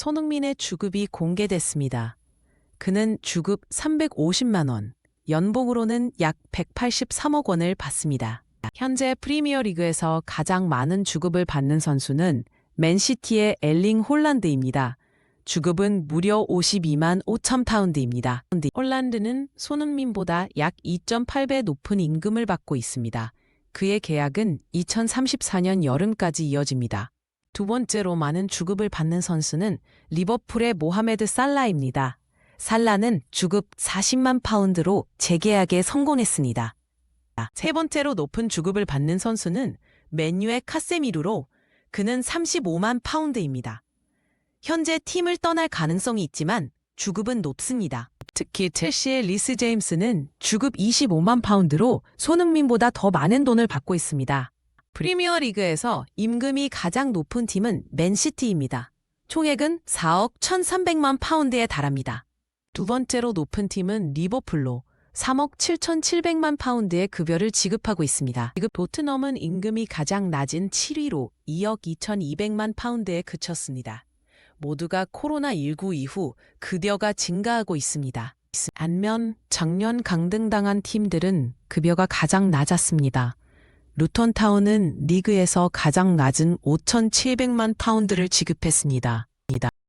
손흥민의 주급이 공개됐습니다. 그는 주급 350만 원, 연봉으로는 약 183억 원을 받습니다. 현재 프리미어 리그에서 가장 많은 주급을 받는 선수는 맨시티의 엘링 홀란드입니다. 주급은 무려 52만 5천 파운드입니다. 홀란드는 손흥민보다 약 2.8배 높은 임금을 받고 있습니다. 그의 계약은 2034년 여름까지 이어집니다. 두 번째로 많은 주급을 받는 선수는 리버풀의 모하메드 살라입니다. 살라는 주급 40만 파운드로 재계약에 성공했습니다. 세 번째로 높은 주급을 받는 선수는 맨유의 카세미루로 그는 35만 파운드입니다. 현재 팀을 떠날 가능성이 있지만 주급은 높습니다. 특히 첼시의 리스 제임스는 주급 25만 파운드로 손흥민보다 더 많은 돈을 받고 있습니다. 프리미어 리그에서 임금이 가장 높은 팀은 맨시티입니다. 총액은 4억 1,300만 파운드에 달합니다. 두 번째로 높은 팀은 리버풀로 3억 7,700만 파운드의 급여를 지급하고 있습니다. 지급 도트넘은 임금이 가장 낮은 7위로 2억 2,200만 파운드에 그쳤습니다. 모두가 코로나19 이후 급여가 증가하고 있습니다. 반면 작년 강등당한 팀들은 급여가 가장 낮았습니다. 루턴타운은 리그에서 가장 낮은 5,700만 파운드를 지급했습니다.